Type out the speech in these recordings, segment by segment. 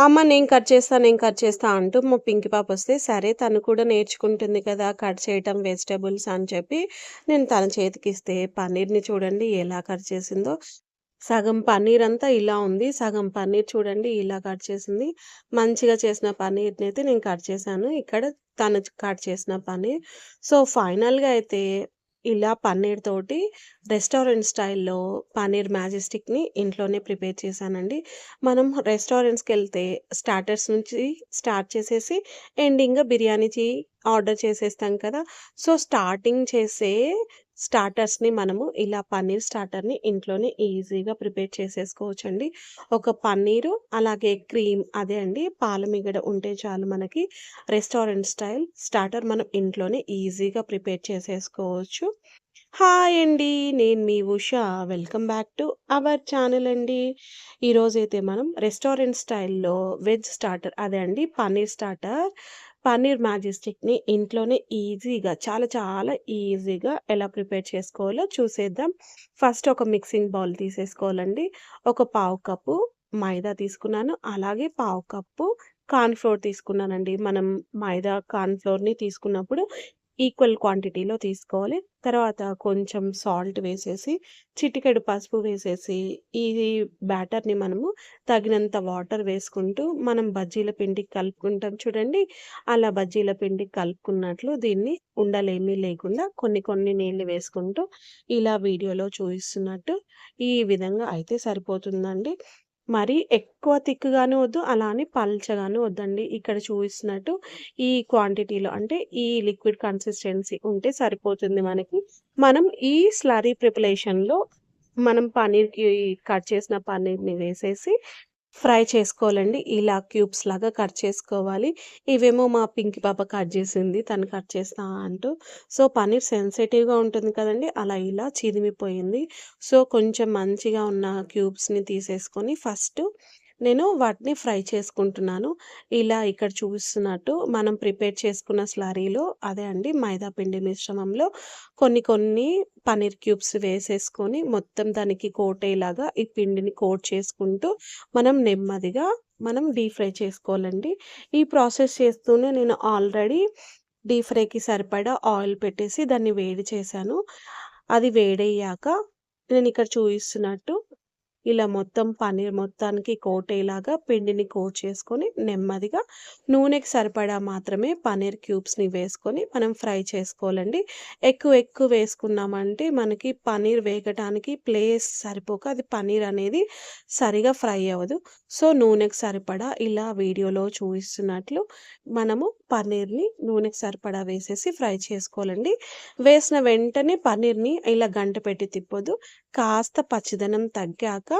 అమ్మ నేను కట్ చేస్తా, నేను కట్ చేస్తా అంటూ మా పింకి పాప వస్తే, సరే తను కూడా నేర్చుకుంటుంది కదా! కట్ చేయటం వెజిటేబుల్స్ అని చెప్పి నేను తన చేతికి ఇస్తే పన్నీర్‌ని చూడండి ఎలా కట్ చేసిందో. సగం పన్నీర్ అంతా ఇలా ఉంది. సగం పన్నీర్ చూడండి ఇలా కట్ చేసింది. మంచిగా చేసిన పన్నీర్ని అయితే నేను కట్ చేశాను. ఇక్కడ తను కట్ చేసిన పన్నీర్. సో, ఫైనల్‌గా అయితే ఇలా పన్నీర్ తోటి రెస్టారెంట్ స్టైల్‌లో పన్నీర్ మ్యాజెస్టిక్‌ని ఇంట్లోనే ప్రిపేర్ చేశానండి. మనం రెస్టారెంట్స్కి వెళ్తే స్టార్టర్స్ నుంచి స్టార్ట్ చేసేసి ఎండింగ్‌గా బిర్యానీకి ఆర్డర్ చేసేస్తాం కదా! సో, స్టార్టింగ్ చేసే స్టార్టర్స్‌ని మనము ఇలా పన్నీర్ స్టార్టర్‌ని ఇంట్లోనే ఈజీగా ప్రిపేర్ చేసేసుకోవచ్చండి. ఒక పన్నీరు, అలాగే క్రీమ్ అదే అండి పాలమీగడ ఉంటే చాలు మనకి రెస్టారెంట్ స్టైల్ స్టార్టర్ మనం ఇంట్లోనే ఈజీగా ప్రిపేర్ చేసేసుకోవచ్చు. హాయ్ అండి. నేను మీ Usha. Welcome back to our channel అండి. ఈరోజైతే మనం రెస్టారెంట్ స్టైల్‌లో వెజ్ స్టార్టర్ అదే అండి పన్నీర్ స్టార్టర్, పన్నీర్ మ్యాజిస్టిక్ని ఇంట్లోనే ఈజీగా చాలా చాలా ఈజీగా ఎలా ప్రిపేర్ చేసుకోవాలో చూసేద్దాం. ఫస్ట్ ఒక మిక్సింగ్ బౌల్ తీసేసుకోవాలండి. ఒక పావు కప్పు మైదా తీసుకున్నాను. అలాగే పావు కప్పు కార్న్ ఫ్లోర్ తీసుకున్నానండి. మనం మైదా, కార్న్ ఫ్లోర్‌ని తీసుకున్నప్పుడు ఈక్వల్ క్వాంటిటీలో తీసుకోవాలి. తర్వాత కొంచెం సాల్ట్ వేసేసి, చిటికెడు పసుపు వేసేసి, ఈ బ్యాటర్‌ని మనము తగినంత వాటర్ వేసుకుంటూ, మనం బజ్జీల పిండికి కలుపుకుంటాం చూడండి. అలా బజ్జీల పిండికి కలుపుకున్నట్లు దీన్ని ఉండలేమీ లేకుండా కొన్ని కొన్ని నీళ్ళు వేసుకుంటూ, ఇలా వీడియోలో చూపిస్తున్నట్టు ఈ విధంగా అయితే సరిపోతుందండి. మరీ ఎక్కువ థిక్‌గాను వద్దు, అలా అని పల్చగాను వద్దండి. ఇక్కడ చూపిస్తున్నట్టు ఈ క్వాంటిటీలో అంటే ఈ లిక్విడ్ కన్సిస్టెన్సీ ఉంటే సరిపోతుంది మనకి. మనం ఈ స్లరీ ప్రిపరేషన్‌లో మనం పన్నీర్‌కి కట్ చేసిన పన్నీర్‌ని వేసేసి ఫ్రై చేసుకోవాలండి. ఇలా క్యూబ్స్ లాగా కట్ చేసుకోవాలి. ఇవేమో మా పింకి పాప కట్ చేసింది. తను కట్ చేస్తా అంటూ. సో, పన్నీర్ సెన్సిటివ్‌గా ఉంటుంది కదండి అలా ఇలా చిరిమిపోయింది. సో, కొంచెం మంచిగా ఉన్న క్యూబ్స్‌ని తీసేసుకొని ఫస్ట్ నేను వాటిని ఫ్రై చేసుకుంటున్నాను. ఇలా ఇక్కడ చూస్తున్నట్టు మనం ప్రిపేర్ చేసుకున్న స్లారీలో అదే అండి మైదా పిండి మిశ్రమంలో కొన్ని కొన్ని పన్నీర్ క్యూబ్స్ వేసేసుకొని మొత్తం దానికి కోట్ అయ్యేలాగా ఈ పిండిని కోట్ చేసుకుంటూ మనం నెమ్మదిగా మనం డీప్ ఫ్రై చేసుకోవాలండి. ఈ ప్రాసెస్ చేస్తూనే నేను ఆల్రెడీ డీప్ ఫ్రైకి సరిపడా ఆయిల్ పెట్టేసి దాన్ని వేడి చేశాను. అది వేడయ్యాక నేను ఇక్కడ చూపిస్తున్నట్టు ఇలా మొత్తం పన్నీర్ మొత్తానికి కోటేలాగా పిండిని కోట్ చేసుకొని నెమ్మదిగా నూనెకి సరిపడా మాత్రమే పన్నీర్ క్యూబ్స్‌ని వేసుకొని మనం ఫ్రై చేసుకోవాలండి. ఎక్కువ ఎక్కువ వేసుకున్నామంటే మనకి పన్నీర్ వేగటానికి ప్లేస్ సరిపోక అది పన్నీర్ అనేది సరిగా ఫ్రై అవ్వదు. సో, నూనెకి సరిపడా ఇలా వీడియోలో చూపిస్తున్నట్లు మనము పన్నీర్‌ని నూనెకి సరిపడా వేసేసి ఫ్రై చేసుకోవాలండి. వేసిన వెంటనే పన్నీర్‌ని ఇలా గంట పెట్టి తిప్పొద్దు. కాస్త పచ్చిదనం తగ్గాక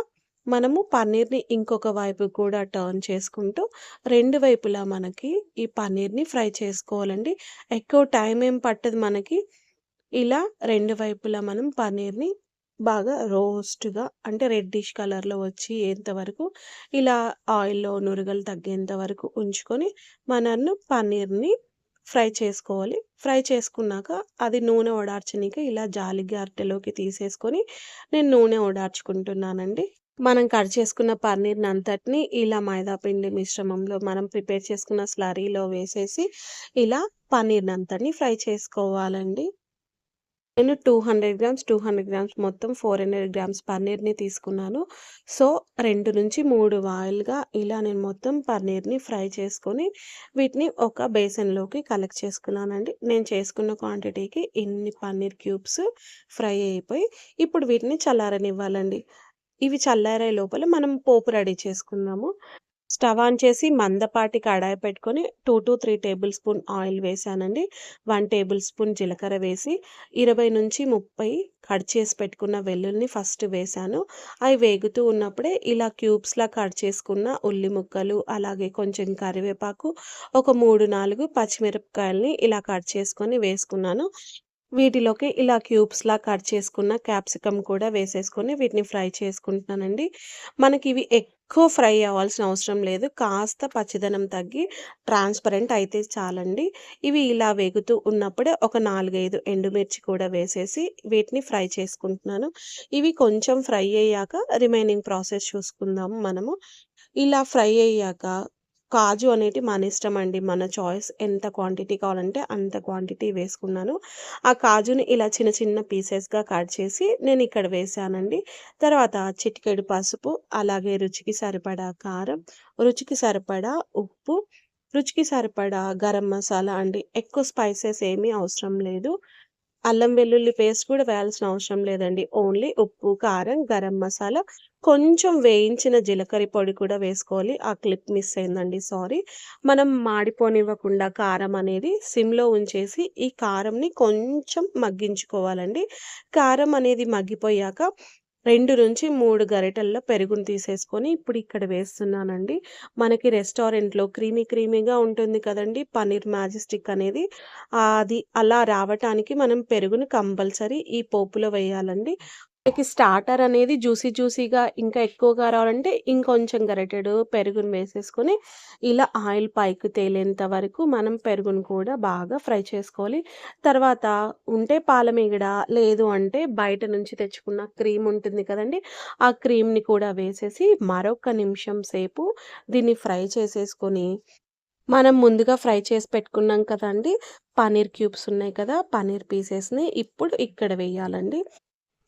మనము పన్నీర్‌ని ఇంకొక వైపు కూడా టర్న్ చేసుకుంటూ రెండు వైపులా మనకి ఈ పన్నీర్‌ని ఫ్రై చేసుకోవాలండి. ఎక్కువ టైం ఏం పట్టదు మనకి. ఇలా రెండు వైపులా మనం పన్నీర్‌ని బాగా రోస్ట్‌గా అంటే రెడ్డిష్ కలర్‌లో వచ్చి ఎంతవరకు ఇలా ఆయిల్‌లో నురగలు తగ్గేంత వరకు ఉంచుకొని మనను పన్నీర్‌ని ఫ్రై చేసుకోవాలి. ఫ్రై చేసుకున్నాక అది నూనె ఓడార్చనీకి ఇలా జాలి గరిటెలోకి తీసేసుకొని నేను నూనె ఓడార్చుకుంటున్నానండి. మనం కట్ చేసుకున్న పన్నీర్‌ని అంతటిని ఇలా మైదాపిండి మిశ్రమంలో మనం ప్రిపేర్ చేసుకున్న స్లరీలో వేసేసి ఇలా పన్నీర్‌ని అంతటిని ఫ్రై చేసుకోవాలండి. నేను 200 గ్రామ్స్, 200 గ్రామ్స్ మొత్తం 400 గ్రామ్స్ పన్నీర్‌ని తీసుకున్నాను. సో, 2-3 వాయిల్‌గా ఇలా నేను మొత్తం పన్నీర్‌ని ఫ్రై చేసుకొని వీటిని ఒక బేసన్లోకి కలెక్ట్ చేసుకున్నానండి. నేను చేసుకున్న క్వాంటిటీకి ఇన్ని పన్నీర్ క్యూబ్స్ ఫ్రై అయిపోయి ఇప్పుడు వీటిని చల్లారనివ్వాలండి. ఇవి చల్లారే లోపల మనం పోపు రెడీ చేసుకున్నాము. స్టవ్ ఆన్ చేసి మందపాటి కడాయి పెట్టుకొని 2-3 టేబుల్ స్పూన్ ఆయిల్ వేసానండి. వన్ టేబుల్ స్పూన్ జీలకర్ర వేసి 20-30 కట్ చేసి పెట్టుకున్న వెల్లుల్ని ఫస్ట్ వేసాను. అవి వేగుతూ ఉన్నప్పుడే ఇలా క్యూబ్స్‌లా కట్ చేసుకున్న ఉల్లి ముక్కలు, అలాగే కొంచెం కరివేపాకు, ఒక 3, 4 పచ్చిమిరపకాయలని ఇలా కట్ చేసుకొని వేసుకున్నాను. వీటిలోకి ఇలా క్యూబ్స్‌లా కట్ చేసుకున్న క్యాప్సికమ్ కూడా వేసేసుకొని వీటిని ఫ్రై చేసుకుంటున్నానండి. మనకి ఇవి ఎక్కువ ఫ్రై అవ్వాల్సిన అవసరం లేదు. కాస్త పచ్చిదనం తగ్గి ట్రాన్స్‌పరెంట్ అయితే చాలండి. ఇవి ఇలా వేగుతూ ఉన్నప్పుడే ఒక 4, 5 ఎండుమిర్చి కూడా వేసేసి వీటిని ఫ్రై చేసుకుంటున్నాను. ఇవి కొంచెం ఫ్రై అయ్యాక రిమైనింగ్ ప్రాసెస్ చూసుకుందాము మనము. ఇలా ఫ్రై అయ్యాక కాజు అనేటి మన ఇష్టం అండి. మన చాయిస్ ఎంత క్వాంటిటీ కావాలంటే అంత క్వాంటిటీ వేసుకున్నాను. ఆ కాజుని ఇలా చిన్న చిన్న పీసెస్‌గా కట్ చేసి నేను ఇక్కడ వేసానండి తర్వాత చిటికెడు పసుపు, అలాగే రుచికి సరిపడా కారం, రుచికి సరిపడా ఉప్పు, రుచికి సరిపడా గరం మసాలా అండి. ఎక్కువ స్పైసెస్ ఏమీ అవసరం లేదు. అల్లం వెల్లుల్లి పేస్ట్ కూడా వేయాల్సిన అవసరం లేదండి. ఓన్లీ ఉప్పు, కారం, గరం మసాలా, కొంచెం వేయించిన జీలకర్ర పొడి కూడా వేసుకోవాలి. ఆ క్లిప్ మిస్ అయిందండి సారీ. మనం మాడిపోనివ్వకుండా కారం అనేది సిమ్‌లో ఉంచేసి ఈ కారంని కొంచెం మగ్గించుకోవాలండి. కారం అనేది మగ్గిపోయాక రెండు నుంచి మూడు గరిటల్లో పెరుగును తీసేసుకొని ఇప్పుడు ఇక్కడ వేస్తున్నానండి. మనకి రెస్టారెంట్‌లో క్రీమీ క్రీమీగా ఉంటుంది కదండి పన్నీర్ మ్యాజిస్టిక్ అనేది. అది అలా రావటానికి మనం పెరుగును కంపల్సరీ ఈ పోపులో వేయాలండి. మనకి స్టార్టర్ అనేది జ్యూసీ జ్యూసీగా ఇంకా ఎక్కువగా రావాలంటే ఇంకొంచెం గరిటెడు పెరుగును వేసేసుకొని ఇలా ఆయిల్ పైకి తేలేంత వరకు మనం పెరుగును కూడా బాగా ఫ్రై చేసుకోవాలి. తర్వాత ఉంటే పాలమీగడ లేదు అంటే బయట నుంచి తెచ్చుకున్న క్రీమ్ ఉంటుంది కదండి ఆ క్రీమ్‌ని కూడా వేసేసి మరొక నిమిషం సేపు దీన్ని ఫ్రై చేసేసుకొని మనం ముందుగా ఫ్రై చేసి పెట్టుకున్నాం కదండి పన్నీర్ క్యూబ్స్ ఉన్నాయి కదా! పన్నీర్ పీసెస్‌ని ఇప్పుడు ఇక్కడ వేయాలండి.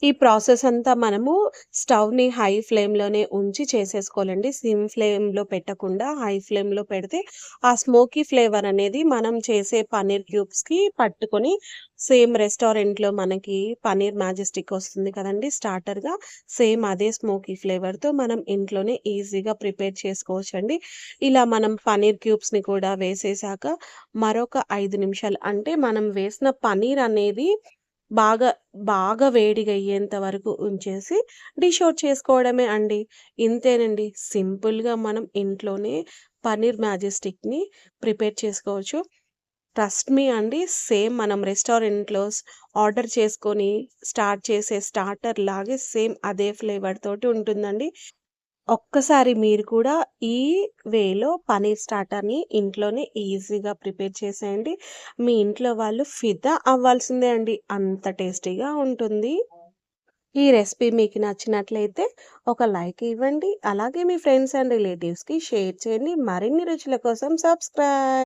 ఈ ప్రాసెస్ అంతా మనము స్టవ్‌ని హై ఫ్లేమ్‌లోనే ఉంచి చేసేసుకోవాలండి. సిమ్ ఫ్లేమ్‌లో పెట్టకుండా హై ఫ్లేమ్‌లో పెడితే ఆ స్మోకీ ఫ్లేవర్ అనేది మనం చేసే పన్నీర్ క్యూబ్స్‌కి పట్టుకొని సేమ్ రెస్టారెంట్‌లో మనకి పన్నీర్ మ్యాజిస్టిక్ వస్తుంది కదండి స్టార్టర్‌గా సేమ్ అదే స్మోకీ ఫ్లేవర్‌తో మనం ఇంట్లోనే ఈజీగా ప్రిపేర్ చేసుకోవచ్చండి. ఇలా మనం పన్నీర్ క్యూబ్స్‌ని కూడా వేసేసాక మరొక ఐదు నిమిషాలు అంటే మనం వేసిన పన్నీర్ అనేది బాగా, బాగా వేడిగా అయ్యేంత వరకు ఉంచేసి డిష్ అవుట్ చేసుకోవడమే అండి. ఇంతేనండి. సింపుల్‌గా మనం ఇంట్లోనే పన్నీర్ మ్యాజిస్టిక్‌ని ప్రిపేర్ చేసుకోవచ్చు. ట్రస్ట్ మీ అండి. సేమ్ మనం రెస్టారెంట్‌లో ఆర్డర్ చేసుకొని స్టార్ట్ చేసే స్టార్టర్ లాగే సేమ్ అదే ఫ్లేవర్ తోటి ఉంటుందండి. ఒక్కసారి మీరు కూడా ఈ వేలో పన్నీర్ స్టార్టర్‌ని ఇంట్లోనే ఈజీగా ప్రిపేర్ చేసేయండి. మీ ఇంట్లో వాళ్ళు ఫిదా అవ్వాల్సిందే అండి. అంత టేస్టీగా ఉంటుంది. ఈ రెసిపీ మీకు నచ్చినట్లయితే ఒక లైక్ ఇవ్వండి. అలాగే మీ ఫ్రెండ్స్ అండ్ రిలేటివ్స్‌కి షేర్ చేయండి. మరిన్ని రుచుల కోసం సబ్స్క్రైబ్